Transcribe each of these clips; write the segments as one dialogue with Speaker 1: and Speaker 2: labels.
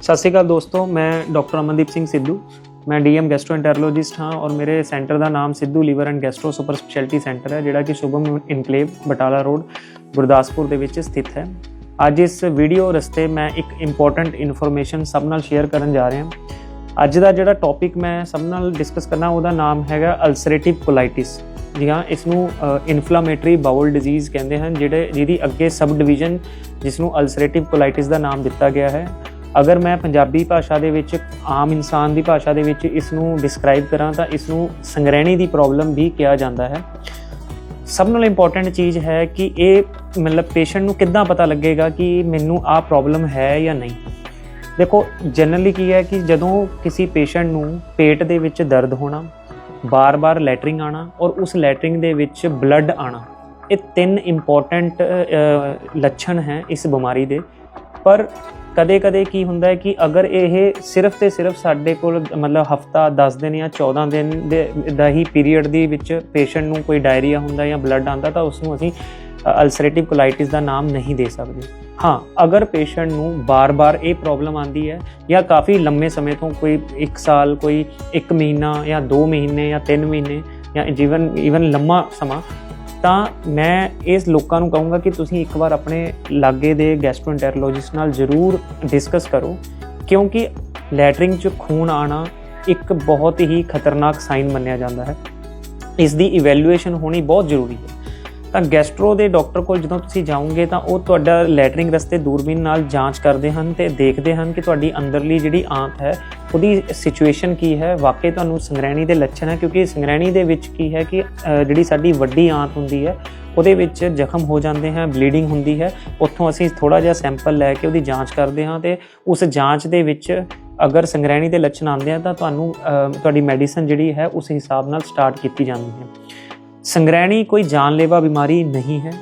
Speaker 1: ਸਤਿ ਸ਼੍ਰੀ ਅਕਾਲ ਦੋਸਤੋ, ਮੈਂ ਡਾਕਟਰ ਅਮਨਦੀਪ ਸਿੰਘ ਸਿੱਧੂ। ਮੈਂ ਡੀਐਮ ਗੈਸਟ੍ਰੋਐਂਟਰੋਲੋਜਿਸਟ ਹਾਂ ਔਰ ਮੇਰੇ ਸੈਂਟਰ ਦਾ ਨਾਮ Sidhu liver and gastro super speciality centre ਹੈ, ਜਿਹੜਾ ਕਿ ਸ਼ੁਭਮ ਇਨਕਲੇਵ ਬਟਾਲਾ ਰੋਡ, ਗੁਰਦਾਸਪੁਰ ਦੇ ਵਿੱਚ ਸਥਿਤ ਹੈ। ਅੱਜ ਇਸ ਵੀਡੀਓ ਰਸਤੇ ਮੈਂ ਇੱਕ ਇੰਪੋਰਟੈਂਟ ਇਨਫੋਰਮੇਸ਼ਨ ਸਭ ਨਾਲ ਸ਼ੇਅਰ ਕਰਨ ਜਾ ਰਿਹਾ ਹਾਂ। ਅੱਜ ਦਾ ਜਿਹੜਾ ਟੌਪਿਕ ਮੈਂ ਸਭ ਨਾਲ ਡਿਸਕਸ ਕਰਨਾ, ਉਹਦਾ ਨਾਮ ਹੈਗਾ ਅਲਸਰੇਟਿਵ ਕੋਲਾਈਟਿਸ ਜੀ ਹਾਂ ਇਸ ਨੂੰ ਇਨਫਲਾਮੇਟਰੀ ਬਾਊਲ ਡਿਜ਼ੀਜ਼ ਕਹਿੰਦੇ ਹਨ, ਜਿਹੜੇ ਜਿਹਦੀ ਅੱਗੇ ਸਬ ਡਿਵੀਜ਼ਨ ਜਿਸ ਨੂੰ ਅਲਸਰੇਟਿਵ ਕੋਲਾਈਟਿਸ ਦਾ ਨਾਮ ਦਿੱਤਾ ਗਿਆ ਹੈ। ਅਗਰ ਮੈਂ ਪੰਜਾਬੀ ਭਾਸ਼ਾ ਦੇ ਵਿੱਚ, ਆਮ ਇਨਸਾਨ ਦੀ ਭਾਸ਼ਾ ਦੇ ਵਿੱਚ ਇਸ ਨੂੰ ਡਿਸਕ੍ਰਾਈਬ ਕਰਾਂ ਤਾਂ ਇਸ ਨੂੰ ਸੰਗ੍ਰਹਿਣੀ ਦੀ ਪ੍ਰੋਬਲਮ ਵੀ ਕਿਹਾ ਜਾਂਦਾ ਹੈ। ਸਭ ਨਾਲੋਂ ਇੰਪੋਰਟੈਂਟ ਚੀਜ਼ ਹੈ ਕਿ ਇਹ ਮਤਲਬ ਪੇਸ਼ੈਂਟ ਨੂੰ ਕਿੱਦਾਂ ਪਤਾ ਲੱਗੇਗਾ ਕਿ ਮੈਨੂੰ ਆਹ ਪ੍ਰੋਬਲਮ ਹੈ ਜਾਂ ਨਹੀਂ। ਦੇਖੋ ਜਨਰਲੀ ਕੀ ਹੈ ਕਿ ਜਦੋਂ ਕਿਸੇ ਪੇਸ਼ੈਂਟ ਨੂੰ ਪੇਟ ਦੇ ਵਿੱਚ ਦਰਦ ਹੋਣਾ, ਬਾਰ-ਬਾਰ ਲੈਟਰਿੰਗ ਆਣਾ ਔਰ ਉਸ ਲੈਟਰਿੰਗ ਦੇ ਵਿੱਚ ਬਲੱਡ ਆਣਾ ਇਹ ਤਿੰਨ ਇੰਪੋਰਟੈਂਟ ਲੱਛਣ ਹੈ ਇਸ ਬਿਮਾਰੀ ਦੇ। ਪਰ ਕਦੇ-ਕਦੇ ਕੀ ਹੁੰਦਾ ਹੈ ਕਿ ਅਗਰ ਇਹ ਸਿਰਫ ਤੇ ਸਿਰਫ ਸਾਡੇ ਕੋਲ ਮਤਲਬ ਹਫਤਾ 10 ਦਿਨ ਜਾਂ 14 ਦਿਨ ਦੇ ਦਾ ਹੀ ਪੀਰੀਅਡ ਦੇ ਵਿੱਚ ਪੇਸ਼ੈਂਟ ਨੂੰ ਕੋਈ ਡਾਇਰੀਆ ਹੁੰਦਾ ਜਾਂ ਬਲੱਡ ਆਂਦਾ ਤਾਂ ਉਸ ਨੂੰ ਅਸੀਂ ਅਲਸਰੇਟਿਵ ਕੋਲਾਈਟਿਸ ਦਾ ਨਾਮ ਨਹੀਂ ਦੇ ਸਕਦੇ। ਹਾਂ, ਅਗਰ ਪੇਸ਼ੈਂਟ ਨੂੰ ਬਾਰ-ਬਾਰ ਇਹ ਪ੍ਰੋਬਲਮ ਆਂਦੀ ਹੈ ਜਾਂ ਕਾਫੀ ਲੰਮੇ ਸਮੇਂ ਤੋਂ ਕੋਈ 1 ਸਾਲ, ਕੋਈ 1 ਮਹੀਨਾ ਜਾਂ 2 ਮਹੀਨੇ ਜਾਂ 3 ਮਹੀਨੇ ਜਾਂ ਜੀਵਨ ਈਵਨ ਲੰਮਾ ਸਮਾਂ ਤਾਂ ਮੈਂ ਇਸ ਲੋਕਾਂ ਨੂੰ ਕਹੂੰਗਾ ਕਿ ਤੁਸੀਂ ਇੱਕ ਵਾਰ ਆਪਣੇ ਲਾਗੇ ਦੇ ਗੈਸਟ੍ਰੋਐਂਟਰੋਲੋਜਿਸਟ ਨਾਲ ਜ਼ਰੂਰ ਡਿਸਕਸ ਕਰੋ, ਕਿਉਂਕਿ ਲੈਟਰਿੰਗ 'ਚ ਖੂਨ ਆਣਾ ਇੱਕ ਬਹੁਤ ਹੀ ਖਤਰਨਾਕ ਸਾਈਨ ਮੰਨਿਆ ਜਾਂਦਾ ਹੈ। ਇਸ ਦੀ ਇਵੈਲੂਏਸ਼ਨ ਹੋਣੀ ਬਹੁਤ ਜ਼ਰੂਰੀ ਹੈ। ਤਾਂ ਗੈਸਟਰੋ ਦੇ ਡਾਕਟਰ ਕੋਲ ਜਦੋਂ ਤੁਸੀਂ ਜਾਓਗੇ ਤਾਂ ਉਹ ਤੁਹਾਡਾ ਲੈਟਰਿੰਗ ਰਸਤੇ ਦੂਰਬੀਨ ਨਾਲ ਜਾਂਚ ਕਰਦੇ ਹਨ ਤੇ ਦੇਖਦੇ ਹਨ ਕਿ ਤੁਹਾਡੀ ਅੰਦਰਲੀ ਜਿਹੜੀ ਆਂਤ ਹੈ, ਉਹਦੀ ਸਿਚੁਏਸ਼ਨ ਕੀ ਹੈ। ਵਾਕਈ ਤੁਹਾਨੂੰ ਸੰਗ੍ਰਹਿਣੀ ਦੇ ਲੱਛਣ ਹੈ ਕਿਉਂਕਿ ਸੰਗ੍ਰਹਿਣੀ ਦੇ ਵਿੱਚ ਕੀ ਹੈ ਕਿ ਜਿਹੜੀ ਸਾਡੀ ਵੱਡੀ ਆਂਤ ਹੁੰਦੀ ਹੈ, ਉਹਦੇ ਵਿੱਚ ਜ਼ਖਮ ਹੋ ਜਾਂਦੇ ਹਨ ਬਲੀਡਿੰਗ ਹੁੰਦੀ ਹੈ। ਉੱਥੋਂ ਅਸੀਂ ਥੋੜਾ ਜਿਹਾ ਸੈਂਪਲ ਲੈ ਕੇ ਉਹਦੀ ਜਾਂਚ ਕਰਦੇ ਹਾਂ ਤੇ ਉਸ ਜਾਂਚ ਦੇ ਵਿੱਚ ਅਗਰ ਸੰਗ੍ਰਹਿਣੀ ਦੇ ਲੱਛਣ ਆਉਂਦੇ ਆ ਤਾਂ ਤੁਹਾਨੂੰ ਤੁਹਾਡੀ ਮੈਡੀਸਨ ਜਿਹੜੀ ਹੈ ਉਸ ਹਿਸਾਬ ਨਾਲ ਸਟਾਰਟ ਕੀਤੀ ਜਾਂਦੀ ਹੈ। ਸੰਗ੍ਰਹਿਣੀ ਕੋਈ ਜਾਨਲੇਵਾ ਬਿਮਾਰੀ ਨਹੀਂ ਹੈ।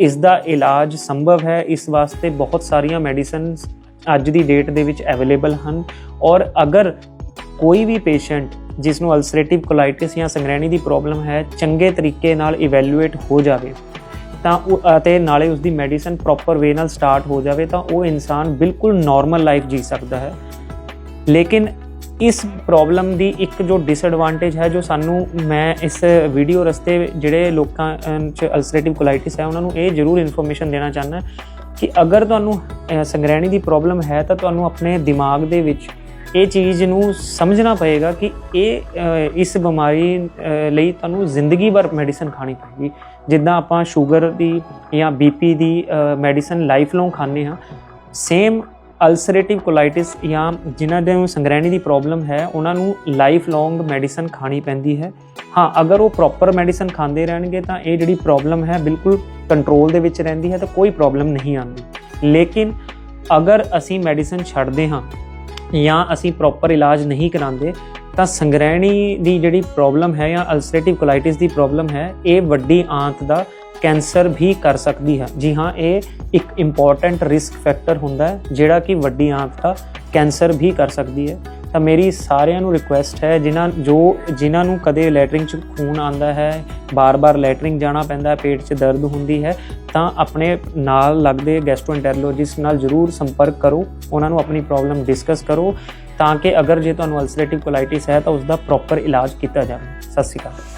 Speaker 1: ਇਸ ਦਾ ਇਲਾਜ ਸੰਭਵ ਹੈ। ਇਸ ਵਾਸਤੇ ਬਹੁਤ ਸਾਰੀਆਂ ਮੈਡੀਸਿਨਸ ਅੱਜ ਦੀ ਡੇਟ ਦੇ ਵਿੱਚ ਅਵੇਲੇਬਲ ਹਨ। ਔਰ ਅਗਰ ਕੋਈ ਵੀ ਪੇਸ਼ੈਂਟ ਜਿਸ ਨੂੰ ਅਲਸਰੇਟਿਵ ਕੋਲਾਈਟਿਸ ਜਾਂ ਸੰਗ੍ਰਹਿਣੀ ਦੀ ਪ੍ਰੋਬਲਮ ਹੈ, ਚੰਗੇ ਤਰੀਕੇ ਨਾਲ ਇਵੈਲੂਏਟ ਹੋ ਜਾਵੇ, ਤਾਂ ਉਹ ਅਤੇ ਨਾਲੇ ਉਸ ਦੀ ਮੈਡੀਸਨ ਪ੍ਰੋਪਰ ਵੇ ਨਾਲ ਸਟਾਰਟ ਹੋ ਜਾਵੇ, ਤਾਂ ਉਹ ਇਨਸਾਨ ਬਿਲਕੁਲ ਨਾਰਮਲ ਲਾਈਫ ਜੀ ਸਕਦਾ ਹੈ। ਲੇਕਿਨ ਇਸ ਪ੍ਰੋਬਲਮ ਦੀ ਇੱਕ ਜੋ ਡਿਸਐਡਵਾਂਟੇਜ ਹੈ, ਜੋ ਸਾਨੂੰ ਮੈਂ ਇਸ ਵੀਡੀਓ ਰਸਤੇ ਜਿਹੜੇ ਲੋਕਾਂ 'ਚ ਅਲਸਰੇਟਿਵ ਕੋਲਾਈਟਿਸ ਹੈ, ਉਹਨਾਂ ਨੂੰ ਇਹ ਜ਼ਰੂਰ ਇਨਫੋਰਮੇਸ਼ਨ ਦੇਣਾ ਚਾਹੁੰਦਾ ਕਿ ਅਗਰ ਤੁਹਾਨੂੰ ਸੰਗ੍ਰਹਿਣੀ ਦੀ ਪ੍ਰੋਬਲਮ ਹੈ, ਤਾਂ ਤੁਹਾਨੂੰ ਆਪਣੇ ਦਿਮਾਗ ਦੇ ਵਿੱਚ ਇਹ ਚੀਜ਼ ਨੂੰ ਸਮਝਣਾ ਪਏਗਾ ਕਿ ਇਹ ਇਸ ਬਿਮਾਰੀ ਲਈ ਤੁਹਾਨੂੰ ਜ਼ਿੰਦਗੀ ਭਰ ਮੈਡੀਸਨ ਖਾਣੀ ਪਏਗੀ। ਜਿੱਦਾਂ ਆਪਾਂ ਸ਼ੂਗਰ ਦੀ ਜਾਂ ਬੀਪੀ ਦੀ ਮੈਡੀਸਨ ਲਾਈਫ ਲੌਂਗ ਖਾਂਦੇ ਹਾਂ ਸੇਮ ਅਲਸਰੇਟਿਵ ਕੋਲਾਈਟਿਸ ਜਾਂ ਜਿਨ੍ਹਾਂ ਦੇ ਨੂੰ ਸੰਗ੍ਰਹਿਣੀ ਦੀ ਪ੍ਰੋਬਲਮ ਹੈ, ਉਹਨਾਂ ਨੂੰ ਲਾਈਫ ਲੌਂਗ ਮੈਡੀਸਨ ਖਾਣੀ ਪੈਂਦੀ ਹੈ। ਹਾਂ, ਅਗਰ ਉਹ ਪ੍ਰੋਪਰ ਮੈਡੀਸਨ ਖਾਂਦੇ ਰਹਿਣਗੇ ਤਾਂ ਇਹ ਜਿਹੜੀ ਪ੍ਰੋਬਲਮ ਹੈ, ਬਿਲਕੁਲ ਕੰਟਰੋਲ ਦੇ ਵਿੱਚ ਰਹਿੰਦੀ ਹੈ ਤਾਂ ਕੋਈ ਪ੍ਰੋਬਲਮ ਨਹੀਂ ਆਉਂਦੀ। ਲੇਕਿਨ ਅਗਰ ਅਸੀਂ ਮੈਡੀਸਨ ਛੱਡਦੇ ਹਾਂ ਜਾਂ ਅਸੀਂ ਪ੍ਰੋਪਰ ਇਲਾਜ ਨਹੀਂ ਕਰਾਉਂਦੇ, ਤਾਂ ਸੰਗ੍ਰਹਿਣੀ ਦੀ ਜਿਹੜੀ ਪ੍ਰੋਬਲਮ ਹੈ ਜਾਂ ਅਲਸਰੇਟਿਵ ਕੋਲਾਈਟਿਸ ਦੀ ਪ੍ਰੋਬਲਮ ਹੈ, ਇਹ ਵੱਡੀ ਆਂਤ ਦਾ ਕੈਂਸਰ ਵੀ ਕਰ ਸਕਦੀ ਹੈ। ਜੀ ਹਾਂ, ਇਹ ਇੱਕ ਇੰਪੋਰਟੈਂਟ ਰਿਸਕ ਫੈਕਟਰ ਹੁੰਦਾ ਹੈ, ਜਿਹੜਾ ਕਿ ਵੱਡੀ ਆਂਖ ਦਾ ਕੈਂਸਰ ਵੀ ਕਰ ਸਕਦੀ ਹੈ। ਤਾਂ ਮੇਰੀ ਸਾਰਿਆਂ ਨੂੰ ਰਿਕੁਐਸਟ ਹੈ, ਜਿਨ੍ਹਾਂ ਜੋ, ਜਿਨ੍ਹਾਂ ਨੂੰ ਕਦੇ ਲੈਟਰਿੰਗ 'ਚ ਖੂਨ ਆਂਦਾ ਹੈ, ਬਾਰ-ਬਾਰ ਲੈਟਰਿੰਗ ਜਾਣਾ ਪੈਂਦਾ ਹੈ, ਪੇਟ 'ਚ ਦਰਦ ਹੁੰਦੀ ਹੈ, ਤਾਂ ਆਪਣੇ ਨਾਲ ਲੱਗਦੇ ਗੈਸਟ੍ਰੋਐਂਟਰੋਲੋਜਿਸਟ ਨਾਲ ਜ਼ਰੂਰ ਸੰਪਰਕ ਕਰੋ। ਉਹਨਾਂ ਨੂੰ ਆਪਣੀ ਪ੍ਰੋਬਲਮ ਡਿਸਕਸ ਕਰੋ, ਤਾਂ ਕਿ ਅਗਰ ਜੇ ਤੁਹਾਨੂੰ ਅਲਸਰੇਟਿਵ ਕੋਲਾਈਟਿਸ ਹੈ, ਤਾਂ ਉਸ ਦਾ ਪ੍ਰੋਪਰ ਇਲਾਜ ਕੀਤਾ ਜਾਵੇ। ਸਤਿ ਸ਼੍ਰੀ ਅਕਾਲ।